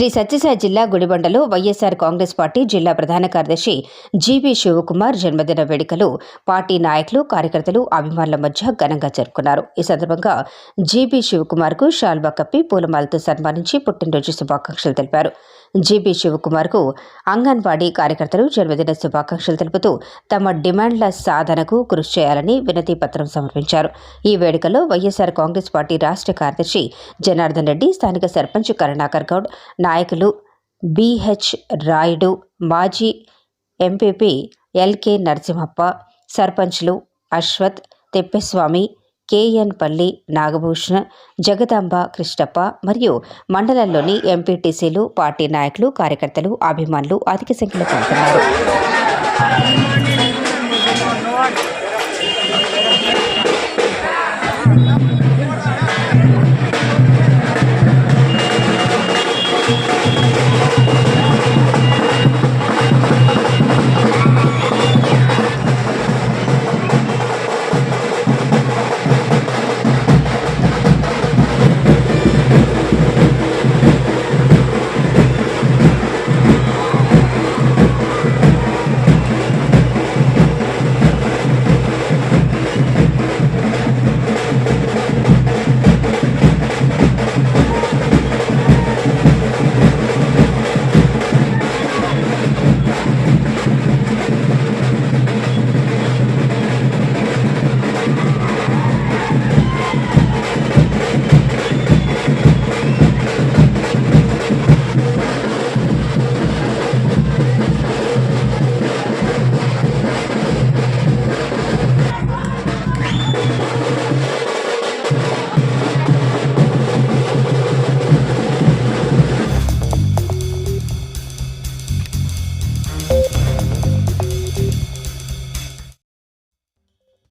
శ్రీ సత్యసాయి జిల్లా గుడిబండలో వైఎస్ఆర్ కాంగ్రెస్ పార్టీ జిల్లా ప్రధాన కార్యదర్శి జీవీ శివకుమార్ జన్మదిన వేడుకలు. పార్టీ నాయకులు కార్యకర్తలు అభిమానుల మధ్య ఘనంగా జరుపుకున్నారు. ఈ సందర్భంగా జీబీ శివకుమార్కు షాల్వా కప్పి పూలమాలతో సన్మానించి పుట్టినరోజు శుభాకాంక్షలు తెలిపారు. జీబీ శివకుమార్కు అంగన్వాడీ కార్యకర్తలు జన్మదిన శుభాకాంక్షలు తెలుపుతూ తమ డిమాండ్ల సాధనకు కృషి చేయాలని వినతి పత్రం సమర్పించారు. ఈ వేడుకలో వైఎస్ఆర్ కాంగ్రెస్ పార్టీ రాష్ట్ర కార్యదర్శి జనార్దన్ రెడ్డి స్థానిక సర్పంచ్ కరుణాకర్ గౌడ్ నాయకులు బిహెచ్ రాయుడు మాజీ ఎంపీపీ ఎల్కే నరసింహప్ప సర్పంచ్లు అశ్వత్ తిప్పస్వామి కేఎన్ పల్లి నాగభూషణ్ జగదాంబ కృష్ణప్ప మరియు మండలంలోని ఎంపీటీసీలు పార్టీ నాయకులు కార్యకర్తలు అభిమానులు అధిక సంఖ్యలో పాల్గొన్నారు.